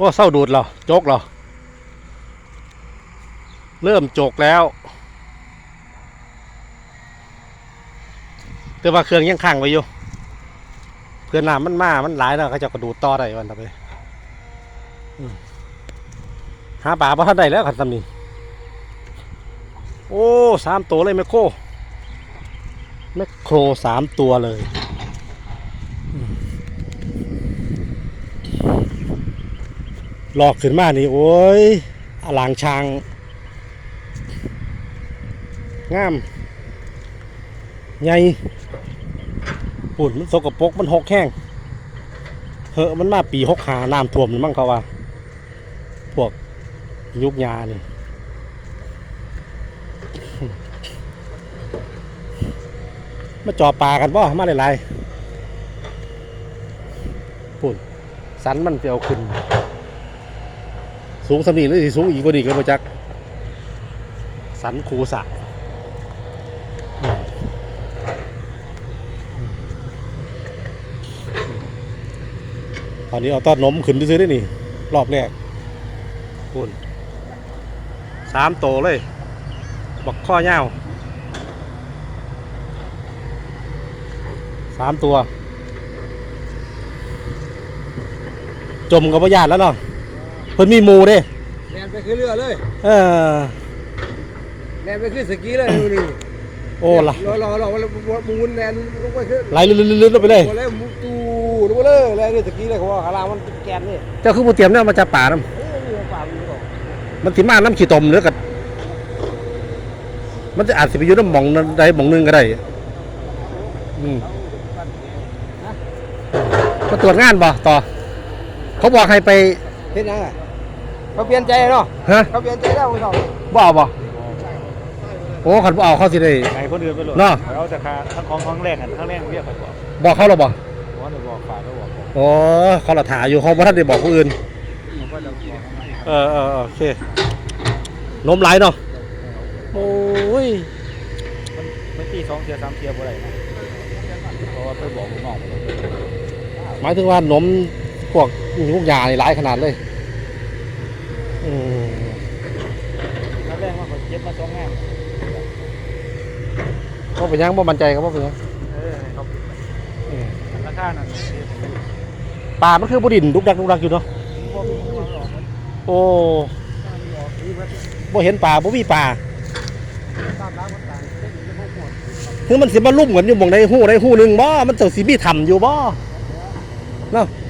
ว่าเศร้าดูดเหรอโจกเหรอ เริ่มโจกแล้ว แต่ว่าเครื่องยังค้างไว้อยู่เพื่อนน้ำมันมามันหลายแล้วเขาจะกระดูดต่อได้วันต่อไปหาปลาพอท่านได้แล้วขันสำนีโอ้สามตัวเลยแมคโครแมคโครสามตัวเลยอืมห ลอกขึ้นมานี่โอ้ยอลางช้างงามใหญ่ปุ่นมันสกปรกมันหกแห้งเหอะมันมาปีหกหาน้ำท่วมนี่มั่งเขาว่า พวกยุกยานี่มาจ่อปลากันบ่มาหลายๆปุ่นสันมันจะเอาขึ้น สูงสำนีหรือสิสูงอีกกว่านี้ก็บ่จัก สันคูสะตอนนี้เอาต้อนนมขึ้นไปซื้อได้นี่ รอบแรกคุณสามโตเลยบักข้อยาสามตัว จมกับพยานแล้วเนาะ เพิ่นมีหมูเด้แลนไปขึ้นเรือเลยเออแลนไปขึ้นสกีเลยดูนี่โอ้ละรอรอรอวันมูนแลนลงไปขึ้นไหลลึกๆๆลงไปเลยโอ้เลยมูตูลงไปเลยแลนขึ้นสกีเลยเขาว่าขาลางมันแกนนี่เจ้าคือผู้เตรียมเนี่ยมาจากป่าน้เอ้ยมีความรู้บอกำมันสิมาน้ำขี้ตมหรือกับมันจะอาจสิไปอยู่น้ำหมองใดหมองหนึงก็ได้อืมมาตรวจงานบ่ต่อ เขาบอกให้ไป เห็นยังไงเขาเปลี่ยนใจเนาะฮะเขาเปลี่ยนใจแล้วคุณสองบ่เอาบ่โอ้ขันบ่เอาเขาสิได้ ไอ้คนอื่นไปหลดเนาะเราจะคาทั้งของครั้งแรกกันครั้งแรกเรียกไปบอกบอกเขาหรอบ่ว่าจะบอกฝ่ายก็บอกผมโอ้เขาละถาอยู่เขาบ่ทันได้บอกผู้อื่นผมก็จะบอกเออเออเออโอเคนมไหลายเนาะโอ้ยมันตีสองเทียร์สามเทียร์บ่ได้นะเพราะว่าไปบอกผมน้องไปเลยหมายถึงว่านม พวกพวกยานี่หลายขนาดเลย อืมครั้งแรกว่าเขาเจ็บมาสองงานบ่เป็นหยังบ่มั่นใจครับบ่เป็นหยังเออเขาอืมราคานั่นเนี่ยป่ามันคือบ่ดินดุกดักดุกดักอยู่เนาะบ่มีเงินหรอกมันโอ้มีออกที่มันบ่เห็นป่าบ่มีป่าตามร้านมันต่างเส้นจะพวกหมดคือมันสิมาลุ่มกันอยู่หม่องใดฮู้ใดฮู้หนึงบ่มันต้องสิมีถ้ำอยู่บ่เนาะอืม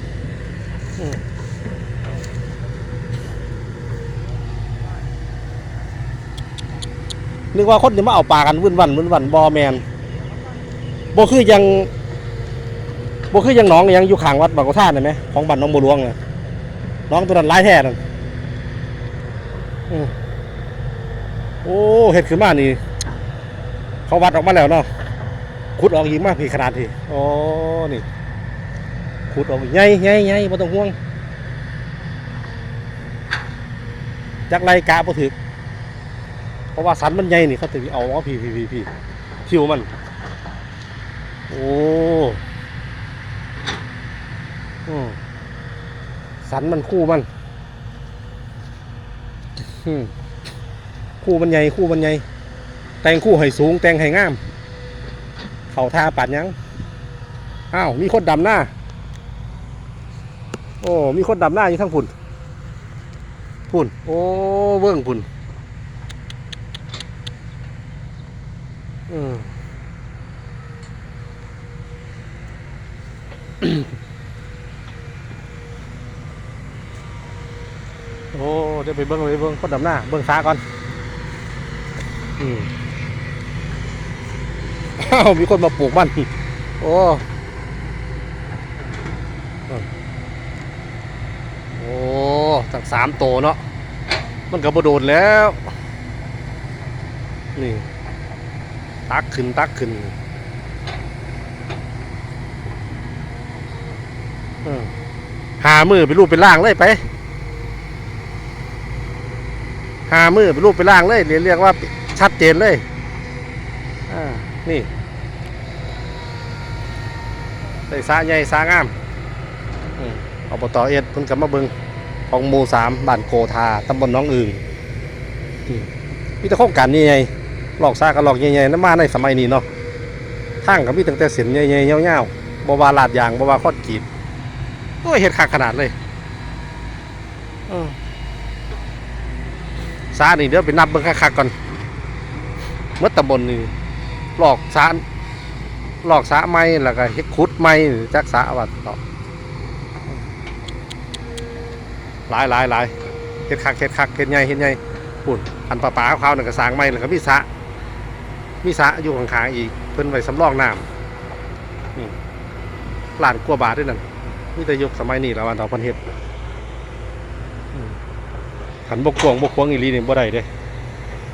นึกว่าคนจะมาเอาปลากันวุ่นวันวุ่นวันบ่แมนบ่คือยังบ่คือยังน้องยังอยู่ข้างวัดบางกอกท่านได้ไหมของบ้านน้องบัวหลวงน่ะน้องตัวนั้นหลายแท้นั่นโอ้เห็ดขึ้นมานี่ เขาวัดออกมาแล้วเนาะขุดออกอีกมากพี่ขนาดที่อ๋อนี่ ขุดออกอีกใหญ่ใหญ่ใหญ่ไม่ต้องห่วงจักไรกะบ่ถึกเพราะว่าสันมันใหญ่นี่เขาถึงเอาว่าพี่พี่พี่พี่ผิวมัน โอ้สันมันคู่มันคู่มันใหญ่คู่มันใหญ่แต่งคู่ให้สูง แต่งให้งาม เข่าท่าปัดยัง อ้าว มีคนดำหน้า โอ้ มีคนดำหน้าอยู่ทั้งพุ่น พุ่น โอ้ เบื้องพุ่นอืมโอ้เดี๋ยวไปเบิ้งไปเบิ้งคนดำหน้า เบิ้งฟ้าก่อน อืมอ้าวมีคนมาปลูกมัน โอ้โอ้ ตั้งสามโตเนาะมันก็บโดดแล้ว นี่ ตักขึ้นตักขึ้นหามือไปรูปเป็นล่างเลยไปหามือไปรูปเป็นล่างเลยเรียกเรียกว่าชัดเจนเลยนี่ใส่สาใหญ่สางามอืมอบตเอ็ดเพิ่นกลับมาเบิง ของหมู่สามบ้านโกธาตำบลน้องอึงมีแต่โครงการใหญ่ๆหลอกซากกันหลอกใหญ่ๆนั่นมาในสมัยนี้เนาะทางก็มีตั้งแต่เส้นใหญ่ๆยาๆบวาลาดยางบวาคอดกรีดโอ้ยเฮ็ดคักขนาดเลยซานี่เดี๋ยวไปนับเบิ่งคักๆก่อนเมื่อตำบลนี่หลอกซาหลอกสาไม้แล้วก็เฮ็ดขุดไม้จักสาวัดต่อ หลายหลายหลายเฮ็ดคักเฮ็ดคักเฮ็ดใหญ่เฮ็ดใหญ่ปุ่นอันปลาปลาขาวหนึ่งก็สางไม่แล้วก็มีสะมีสะอยู่ข้างๆอีก เพิ่นไว้สำรองน้ำนี่ล้านกว่าบาทด้วยนั่นมีแต่ยุคสมัยนี้แล้ววันต่อพันเฮ็ดขันบกกวงบกควงอีหลีนี่บ่ได้เด้